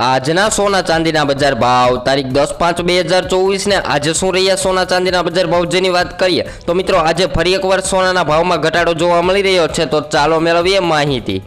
આજના સોના ચાંદીના બજાર ભાવ, તારીખ દસ પાંચ બે હજાર ચોવીસને આજે શું રહ્યા સોના ચાંદીના બજાર ભાવ જેની વાત કરીએ, તો મિત્રો આજે ફરી એકવાર સોનાના ભાવમાં ઘટાડો જોવા મળી રહ્યો છે, તો ચાલો મેળવીએ માહિતી.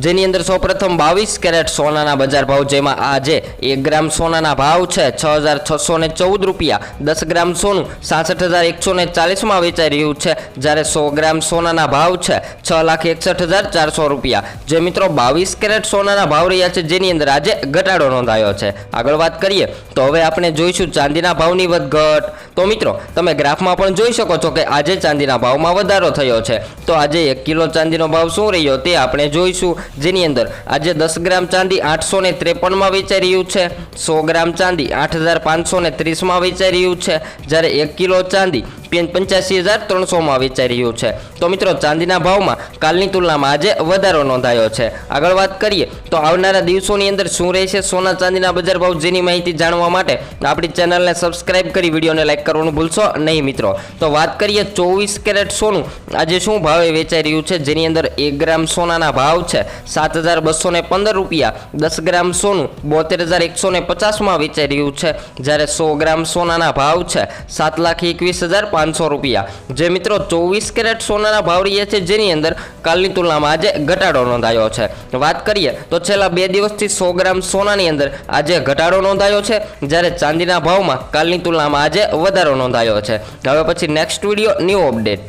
જેની અંદર સૌપ્રથમ બાવીસ કેરેટ સોનાના બજાર ભાવ જેમાં આજે એક ગ્રામ સોનાના ભાવ છે છ હજાર છસો ને ચૌદ રૂપિયા. દસ ગ્રામ સોનું સાસઠ હજાર એકસો ને ચાલીસમાં વેચાઈ રહ્યું છે. જ્યારે સો ગ્રામ સોનાના ભાવ છે છ લાખ એકસઠ હજાર ચારસો રૂપિયા. જે મિત્રો બાવીસ કેરેટ સોનાના ભાવ રહ્યા છે, જેની અંદર આજે ઘટાડો નોંધાયો છે. આગળ વાત કરીએ તો હવે આપણે જોઈશું ચાંદીના ભાવની વધઘટ. તો મિત્રો, તમે ગ્રાફમાં પણ જોઈ શકો છો કે આજે ચાંદીના ભાવમાં વધારો થયો છે. તો આજે એક કિલો ચાંદીનો ભાવ શું રહ્યો તે આપણે જોઈશું. જેની અંદર આજે દસ ગ્રામ ચાંદી આઠસો ને ત્રેપનમાં વેચાઈ રહ્યું છે. સો ગ્રામ ચાંદી આઠ હજાર પાંચસો ત્રીસમાં વેચાઈ રહ્યું છે. જ્યારે એક કિલો ચાંદી પંચ્યાસી હજાર ત્રણસોમાં વેચાઈ રહ્યું છે. તો મિત્રો, ચાંદીના ભાવમાં કાલની તુલનામાં આજે વધારો નોંધાયો છે. આગળ વાત કરીએ તો આવનારા દિવસોની અંદર શું રહેશે? સોના ચાંદીના બજાર ભાવ જેની માહિતી જાણવા માટે આપણી ચેનલને સબસ્ક્રાઇબ કરી વિડીયોને લાઇક કરવાનું ભૂલશો નહીં મિત્રો. તો વાત કરીએ ચોવીસ કેરેટ સોનું. આજે શું ભાવે વેચાઈ રહ્યું છે? જેની અંદર એક ગ્રામ સોનાના ભાવ છે સાત હજાર બસો પંદર રૂપિયા. દસ ગ્રામ સોનું બોતેર હજાર એકસો ને પચાસમાં વેચાઈ રહ્યું છે. જ્યારે સો ગ્રામ સોનાના ભાવ છે સાત લાખ એકવીસ હજાર પાંચસો રૂપિયા. જે મિત્રો ચોવીસ કેરેટ સોનાના ભાવ રહ્યા છે જેની અંદર કાલની તુલનામાં આજે ઘટાડો નોંધાયો છે. વાત કરીએ તો છેલ્લા બે દિવસથી સો ગ્રામ સોનાની અંદર આજે ઘટાડો નોંધાયો છે, જ્યારે ચાંદીના ભાવમાં કાલની તુલનામાં આજે વધારો નોંધાયો છે. હવે પછી નેક્સ્ટ વીડિયો ન્યૂ અપડેટ